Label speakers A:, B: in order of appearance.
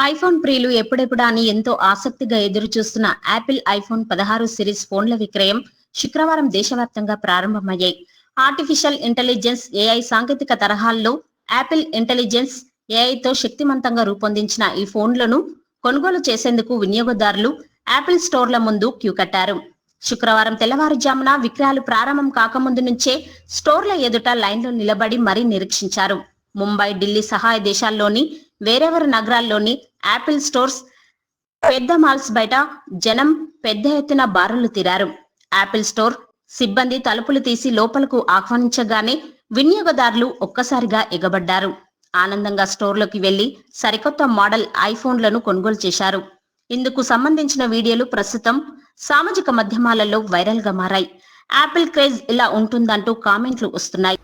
A: IPhone ప్రియులు ఎప్పుడెప్పుడా అని ఎంతో ఆసక్తిగా ఎదురు చూస్తున్న యాపిల్ ఐఫోన్ పదహారు సిరీస్ ఫోన్ల విక్రయం శుక్రవారం దేశవ్యాప్తంగా ప్రారంభమయ్యాయి. ఆర్టిఫిషియల్ ఇంటెలిజెన్స్ ఏఐ సాంకేతిక తరహాల్లో యాపిల్ ఇంటెలిజెన్స్ ఏఐతో శక్తివంతంగా రూపొందించిన ఈ ఫోన్లను కొనుగోలు చేసేందుకు వినియోగదారులు యాపిల్ స్టోర్ల ముందు క్యూ కట్టారు. శుక్రవారం తెల్లవారుజామున విక్రయాలు ప్రారంభం కాకముందు నుంచే స్టోర్ల ఎదుట లైన్లో నిలబడి మరీ నిరీక్షించారు. ముంబై ఢిల్లీ సహాయ దేశాల్లోని వేరెవరి నగరాల్లోని యాపిల్ స్టోర్స్ పెద్ద మాల్స్ బయట జనం పెద్ద ఎత్తున బారులు తీరారు. యాపిల్ స్టోర్ సిబ్బంది తలుపులు తీసి లోపలకు ఆహ్వానించగానే వినియోగదారులు ఒక్కసారిగా ఎగబడ్డారు. ఆనందంగా స్టోర్లోకి వెళ్ళి సరికొత్త మోడల్ ఐఫోన్లను కొనుగోలు చేశారు. ఇందుకు సంబంధించిన వీడియోలు ప్రస్తుతం సామాజిక మాధ్యమాలలో వైరల్గా మారాయి. యాపిల్ క్రేజ్ ఇలా ఉంటుందంటూ కామెంట్లు వస్తున్నాయి.